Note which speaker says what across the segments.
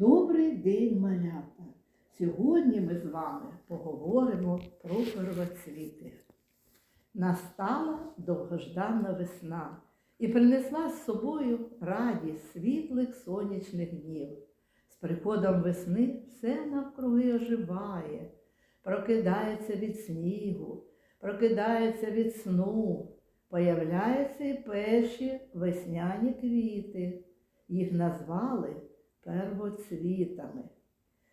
Speaker 1: Добрий день, малята! Сьогодні ми з вами поговоримо про первоцвіти. Настала довгожданна весна і принесла з собою радість світлих сонячних днів. З приходом весни все навкруги оживає, прокидається від снігу, прокидається від сну, появляються і перші весняні квіти. Їх назвали первоцвітами.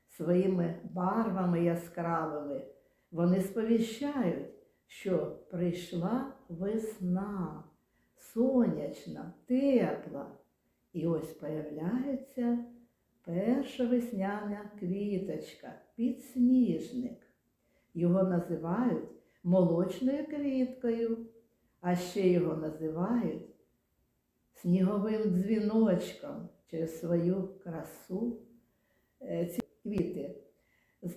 Speaker 1: Своїми барвами яскравими вони сповіщають, що прийшла весна, сонячна, тепла. І ось появляється перша весняна квіточка, підсніжник. Його називають молочною квіткою, а ще його називають сніговим дзвіночком через свою красу. Е, Ці квіти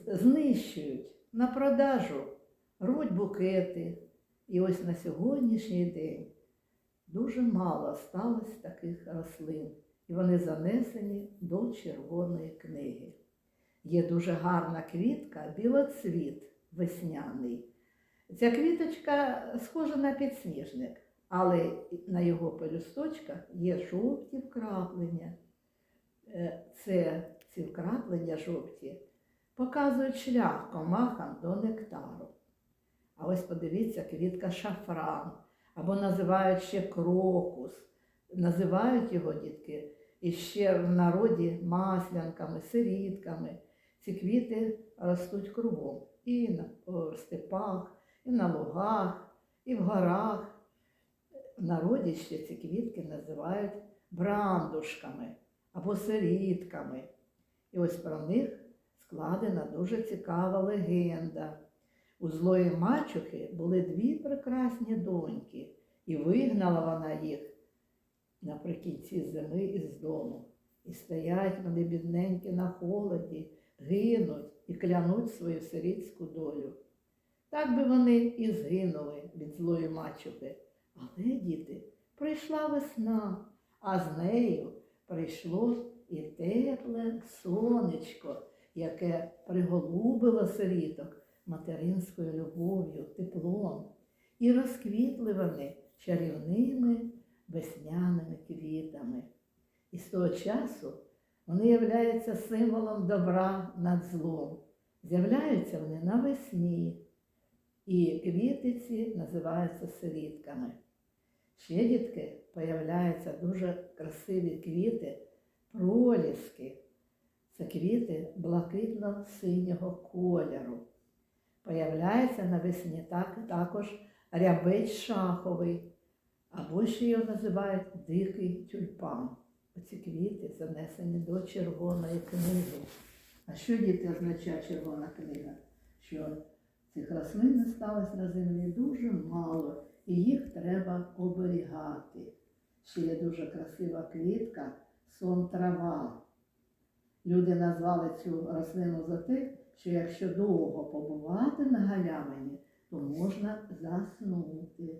Speaker 1: знищують на продажу, руть букети. І ось на сьогоднішній день дуже мало сталося таких рослин, і вони занесені до червоної книги. Є дуже гарна квітка, білоцвіт весняний. Ця квіточка схожа на підсніжник, але на його пелюсточках є жовті вкраплення. Це ці вкраплення жовті показують шлях комахам до нектару. А ось подивіться, квітка шафран, або називають ще крокус. Називають його дітки і ще в народі маслянками, сирітками. Ці квіти ростуть кругом і на степах, і на лугах, і в горах. В народі ще ці квітки називають брандушками або сирітками. І ось про них складена дуже цікава легенда. У злої мачухи були дві прекрасні доньки, і вигнала вона їх наприкінці зими із дому. І стоять вони бідненькі на холоді, гинуть і клянуть свою сирітську долю. Так би вони і згинули від злої мачухи. Але, діти, прийшла весна, а з нею прийшло і тепле сонечко, яке приголубило сиріток материнською любов'ю, теплом, і розквітли вони чарівними весняними квітами. І з того часу вони являються символом добра над злом. З'являються вони навесні, і квітиці називаються сирітками. Ще появляються дуже красиві квіти, проліски. Це квіти блакитно-синього кольору. Появляється навесні так, також рябець шаховий, або ще його називають дикий тюльпан. Оці квіти занесені до червоної книги. А що діти означає червона книга? Що цих рослин сталося на землі дуже мало, і їх треба оберігати. Ще є дуже красива квітка сон трава. Люди назвали цю рослину за те, що якщо довго побувати на галявині, то можна заснути.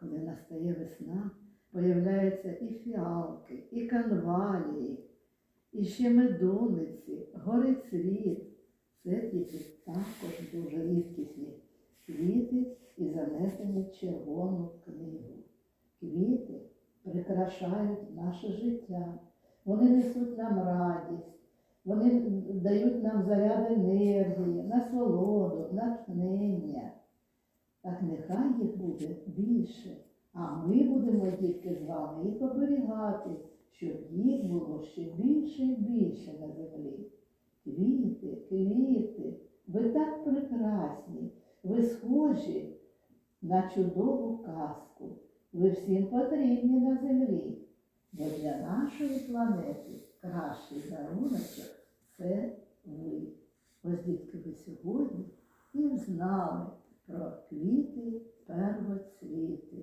Speaker 1: Коли настає весна, появляються і фіалки, і канвалії, і ще медониці, горицвіт. Це діти також дуже рідкісні квіти і занесені в червону книгу. Квіти прикрашають наше життя. Вони несуть нам радість, вони дають нам заряд енергії, насолоду, натхнення. Так нехай їх буде більше, а ми будемо тільки з вами їх оберігати, щоб їх було ще більше і більше на землі. Квіти, квіти, ви так прекрасні, схожі на чудову казку. Ви всім потрібні на землі. Бо для нашої планети кращий даруночок це ви. Ось дітки ви сьогодні і знали про квіти первоцвіти.